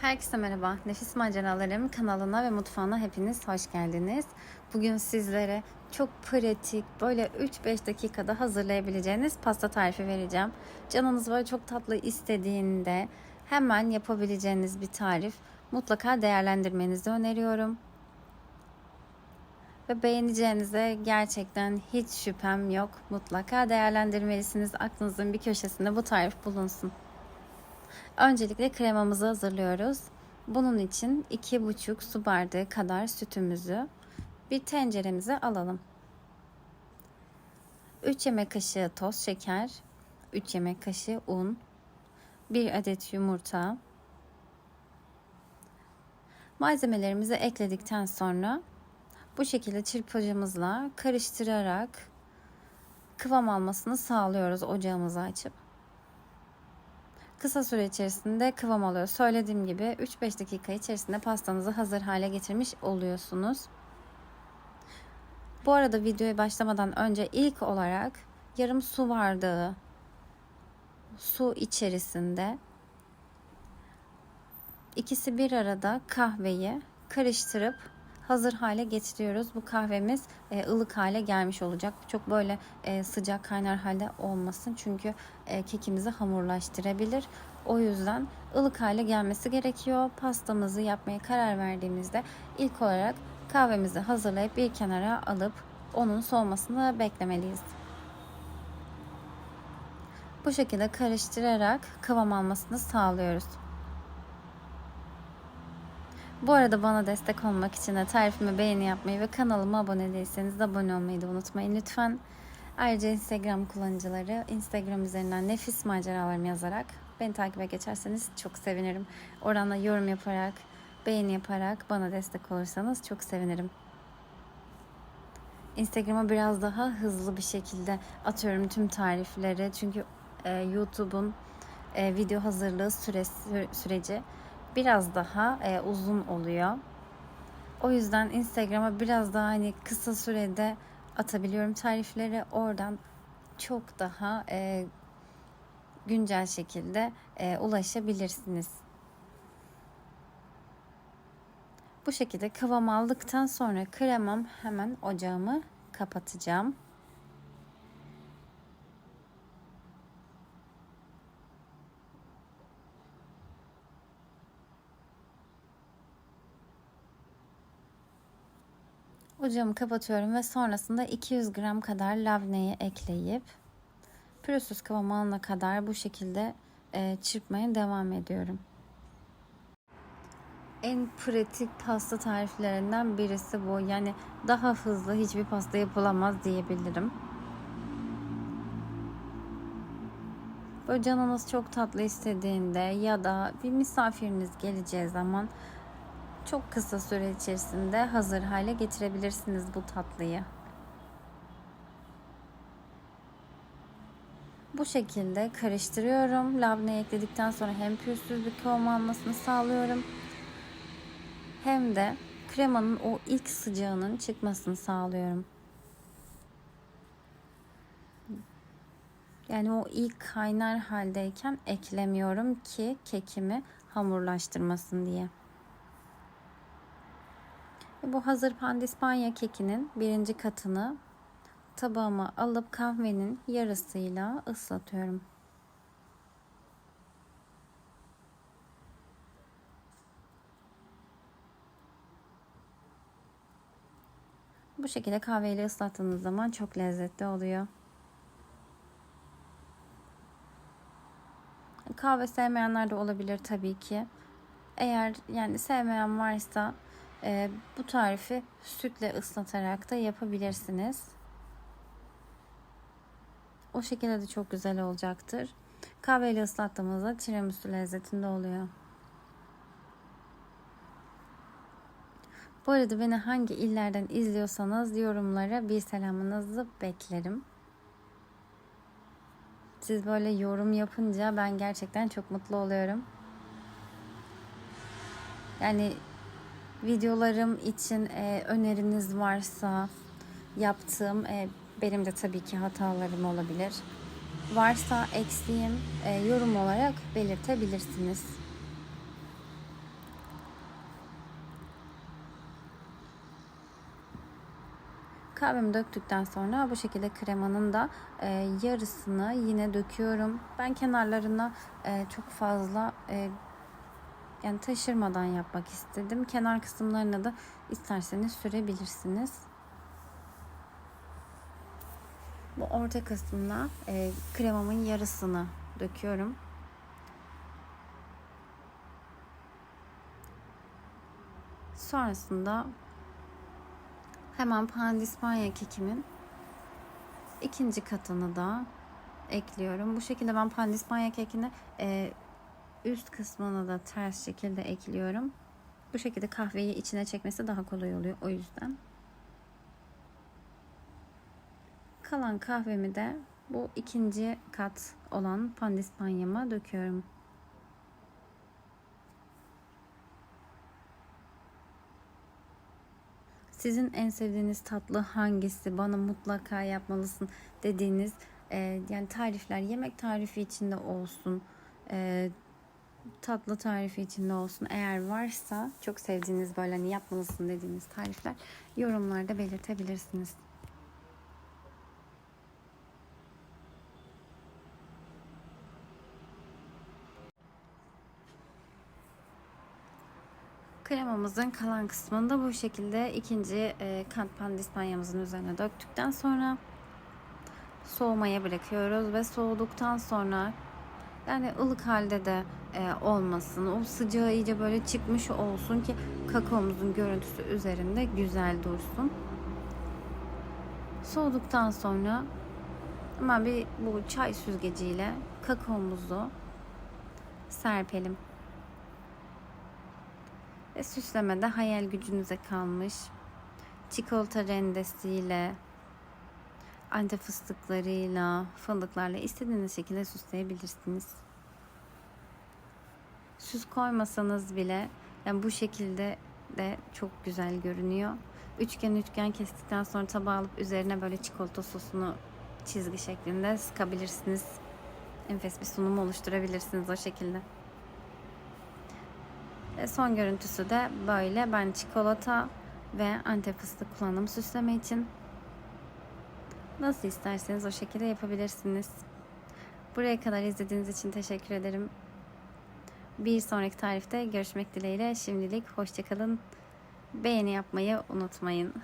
Herkese merhaba. Nefis Maceralarım kanalına ve mutfağına hepiniz hoş geldiniz. Bugün sizlere çok pratik, böyle 3-5 dakikada hazırlayabileceğiniz pasta tarifi vereceğim. Canınız böyle çok tatlı istediğinde hemen yapabileceğiniz bir tarif. Mutlaka değerlendirmenizi öneriyorum. Ve beğeneceğinize gerçekten hiç şüphem yok. Mutlaka değerlendirmelisiniz. Aklınızın bir köşesinde bu tarif bulunsun. Öncelikle kremamızı hazırlıyoruz. Bunun için 2,5 su bardağı kadar sütümüzü bir tenceremize alalım. 3 yemek kaşığı toz şeker, 3 yemek kaşığı un, 1 adet yumurta. Malzemelerimizi ekledikten sonra bu şekilde çırpıcımızla karıştırarak kıvam almasını sağlıyoruz ocağımızı açıp kısa süre içerisinde kıvam alıyor. Söylediğim gibi 3-5 dakika içerisinde pastanızı hazır hale getirmiş oluyorsunuz. Bu arada videoya başlamadan önce ilk olarak yarım su bardağı su içerisinde ikisi bir arada kahveyi karıştırıp hazır hale getiriyoruz. Bu kahvemiz e, ılık hale gelmiş olacak. Çok böyle e, sıcak kaynar halde olmasın. Çünkü e, kekimizi hamurlaştırabilir. O yüzden ılık hale gelmesi gerekiyor. Pastamızı yapmaya karar verdiğimizde ilk olarak kahvemizi hazırlayıp bir kenara alıp onun soğumasını beklemeliyiz. Bu şekilde karıştırarak kıvam almasını sağlıyoruz. Bu arada bana destek olmak için de tarifime beğeni yapmayı ve kanalıma abone değilseniz de abone olmayı da unutmayın lütfen. Ayrıca Instagram kullanıcıları Instagram üzerinden nefis maceralarımı yazarak beni takibe geçerseniz çok sevinirim. Oradan da yorum yaparak, beğeni yaparak bana destek olursanız çok sevinirim. Instagram'a biraz daha hızlı bir şekilde atıyorum tüm tarifleri. Çünkü e, YouTube'un e, video hazırlığı süresi, süreci biraz daha e, uzun oluyor. O yüzden Instagram'a biraz daha hani kısa sürede atabiliyorum tarifleri. Oradan çok daha e, güncel şekilde e, ulaşabilirsiniz. Bu şekilde kıvam aldıktan sonra kremam hemen ocağımı kapatacağım. Ocağımı kapatıyorum ve sonrasında 200 gram kadar labneyi ekleyip pürüzsüz kıvam alana kadar bu şekilde e, çırpmaya devam ediyorum. En pratik pasta tariflerinden birisi bu. Yani daha hızlı hiçbir pasta yapılamaz diyebilirim. Böyle canınız çok tatlı istediğinde ya da bir misafiriniz geleceği zaman çok kısa süre içerisinde hazır hale getirebilirsiniz bu tatlıyı. Bu şekilde karıştırıyorum. Labne ekledikten sonra hem pürsüz bir kıvam almasını sağlıyorum. Hem de kremanın o ilk sıcağının çıkmasını sağlıyorum. Yani o ilk kaynar haldeyken eklemiyorum ki kekimi hamurlaştırmasın diye. Bu hazır pandispanya kekinin birinci katını tabağıma alıp kahvenin yarısıyla ıslatıyorum. Bu şekilde kahveyle ıslattığınız zaman çok lezzetli oluyor. Kahve sevmeyenler de olabilir tabii ki. Eğer yani sevmeyen varsa e, bu tarifi sütle ıslatarak da yapabilirsiniz. O şekilde de çok güzel olacaktır. Kahveyle ıslattığımızda tiramisu lezzetinde oluyor. Bu arada beni hangi illerden izliyorsanız yorumlara bir selamınızı beklerim. Siz böyle yorum yapınca ben gerçekten çok mutlu oluyorum. Yani videolarım için e, öneriniz varsa yaptığım e, benim de tabii ki hatalarım olabilir. Varsa eksiğim e, yorum olarak belirtebilirsiniz. Kahvemi döktükten sonra bu şekilde kremanın da e, yarısını yine döküyorum. Ben kenarlarına e, çok fazla e, yani taşırmadan yapmak istedim. Kenar kısımlarına da isterseniz sürebilirsiniz. Bu orta kısmına e, kremamın yarısını döküyorum. Sonrasında hemen pandispanya kekimin ikinci katını da ekliyorum. Bu şekilde ben pandispanya kekini e, üst kısmına da ters şekilde ekliyorum. Bu şekilde kahveyi içine çekmesi daha kolay oluyor o yüzden. Kalan kahvemi de bu ikinci kat olan pandispanyama döküyorum. Sizin en sevdiğiniz tatlı hangisi? Bana mutlaka yapmalısın dediğiniz e, yani tarifler yemek tarifi içinde olsun. E, tatlı tarifi içinde olsun. Eğer varsa çok sevdiğiniz böyle hani yapmalısın dediğiniz tarifler yorumlarda belirtebilirsiniz. Kremamızın kalan kısmını da bu şekilde ikinci e, kat pandispanyamızın üzerine döktükten sonra soğumaya bırakıyoruz ve soğuduktan sonra yani ılık halde de e, olmasın. O sıcağı iyice böyle çıkmış olsun ki kakaomuzun görüntüsü üzerinde güzel dursun. Soğuduktan sonra hemen bir bu çay süzgeciyle kakaomuzu serpelim. Ve süsleme de hayal gücünüze kalmış. Çikolata rendesiyle, antep fıstıklarıyla, fındıklarla istediğiniz şekilde süsleyebilirsiniz. Süs koymasanız bile yani bu şekilde de çok güzel görünüyor. Üçgen üçgen kestikten sonra tabağa alıp üzerine böyle çikolata sosunu çizgi şeklinde sıkabilirsiniz. Enfes bir sunum oluşturabilirsiniz o şekilde. Ve son görüntüsü de böyle. Ben çikolata ve antep fıstık kullandım süsleme için. Nasıl isterseniz o şekilde yapabilirsiniz. Buraya kadar izlediğiniz için teşekkür ederim. Bir sonraki tarifte görüşmek dileğiyle. Şimdilik hoşçakalın. Beğeni yapmayı unutmayın.